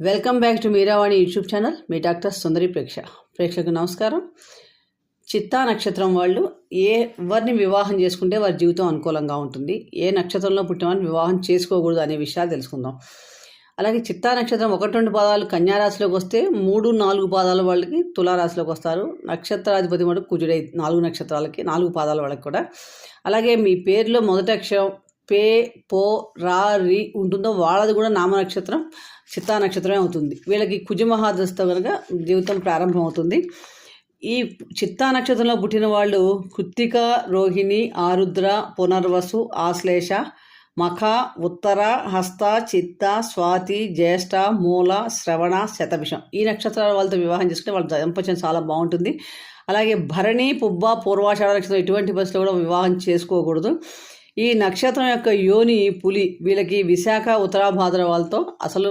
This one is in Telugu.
Welcome back to Meeravani YouTube channel me doctor Sundari ప్రేక్ష ప్రేక్షకు నమస్కారం చిత్తా నక్షత్రం వాళ్ళు ఏ ఎవరిని వివాహం చేసుకుంటే వారి జీవితం అనుకూలంగా ఉంటుంది. ఏ నక్షత్రంలో పుట్టినవారిని వివాహం చేసుకోకూడదు అనే విషయాలు తెలుసుకుందాం. అలాగే చిత్తా నక్షత్రం ఒకటి రెండు పాదాలు కన్యారాశిలోకి వస్తే మూడు నాలుగు పాదాల వాళ్ళకి తులారాశిలోకి వస్తారు. నక్షత్రాధిపతి మటు కుజుడై నాలుగు నక్షత్రాలకి నాలుగు పాదాల వాళ్ళకి కూడా. అలాగే మీ పేరులో మొదటి అక్షరం పే పో రా రి ఉంటుందో వాళ్ళది కూడా నామ నక్షత్రం చిత్తా నక్షత్రమే అవుతుంది. వీళ్ళకి కుజమహాదశతో కనుక జీవితం ప్రారంభం అవుతుంది ఈ చిత్తా నక్షత్రంలో పుట్టిన వాళ్ళు కృత్తిక రోహిణి ఆరుద్ర పునర్వసు ఆశ్లేష మఖ ఉత్తర హస్త చిత్త స్వాతి జ్యేష్ఠ మూల శ్రవణ శతభిషం. ఈ నక్షత్రాల వాళ్ళతో వివాహం చేసుకుంటే వాళ్ళ దంపత్యం చాలా బాగుంటుంది. అలాగే భరణి పుబ్బ పూర్వాషాఢ నక్షత్రం ఇటువంటి బస్సులో కూడా వివాహం చేసుకోకూడదు. ఈ నక్షత్రం యొక్క యోని పులి వీళ్ళకి విశాఖ ఉత్తరాభాద్ర వాళ్ళతో అసలు